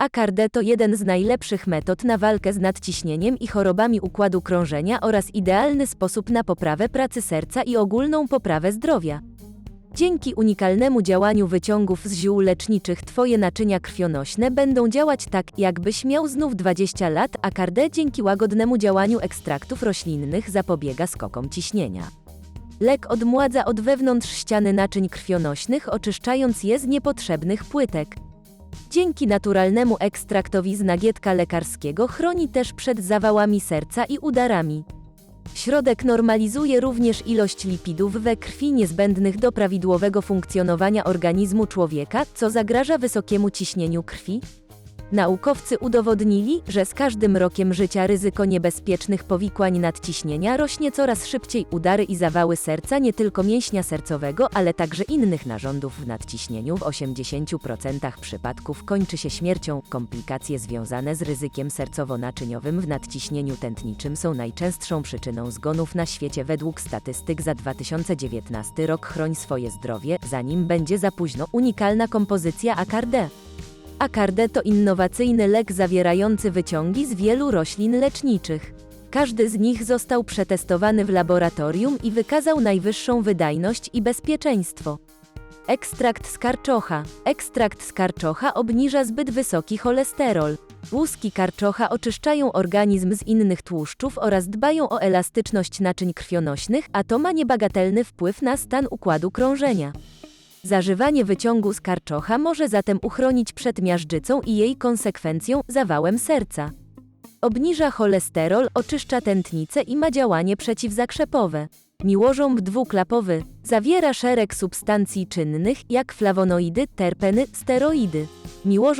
Acarde to jeden z najlepszych metod na walkę z nadciśnieniem i chorobami układu krążenia oraz idealny sposób na poprawę pracy serca i ogólną poprawę zdrowia. Dzięki unikalnemu działaniu wyciągów z ziół leczniczych Twoje naczynia krwionośne będą działać tak, jakbyś miał znów 20 lat, a Carde dzięki łagodnemu działaniu ekstraktów roślinnych zapobiega skokom ciśnienia. Lek odmładza od wewnątrz ściany naczyń krwionośnych, oczyszczając je z niepotrzebnych płytek. Dzięki naturalnemu ekstraktowi z nagietka lekarskiego chroni też przed zawałami serca i udarami. Środek normalizuje również ilość lipidów we krwi niezbędnych do prawidłowego funkcjonowania organizmu człowieka, co zagraża wysokiemu ciśnieniu krwi. Naukowcy udowodnili, że z każdym rokiem życia ryzyko niebezpiecznych powikłań nadciśnienia rośnie coraz szybciej udary i zawały serca nie tylko mięśnia sercowego, ale także innych narządów w nadciśnieniu. W 80% przypadków kończy się śmiercią. Komplikacje związane z ryzykiem sercowo-naczyniowym w nadciśnieniu tętniczym są najczęstszą przyczyną zgonów na świecie według statystyk za 2019 rok. Chroń swoje zdrowie, zanim będzie za późno. Unikalna kompozycja Acarde. Acarde to innowacyjny lek zawierający wyciągi z wielu roślin leczniczych. Każdy z nich został przetestowany w laboratorium i wykazał najwyższą wydajność i bezpieczeństwo. Ekstrakt z karczocha. Ekstrakt z karczocha obniża zbyt wysoki cholesterol. Łuski karczocha oczyszczają organizm z innych tłuszczów oraz dbają o elastyczność naczyń krwionośnych, a to ma niebagatelny wpływ na stan układu krążenia. Zażywanie wyciągu z karczocha może zatem uchronić przed miażdżycą i jej konsekwencją zawałem serca. Obniża cholesterol, oczyszcza tętnicę i ma działanie przeciwzakrzepowe. Miłożąb dwuklapowy zawiera szereg substancji czynnych, jak flawonoidy, terpeny, steroidy. Miłożąb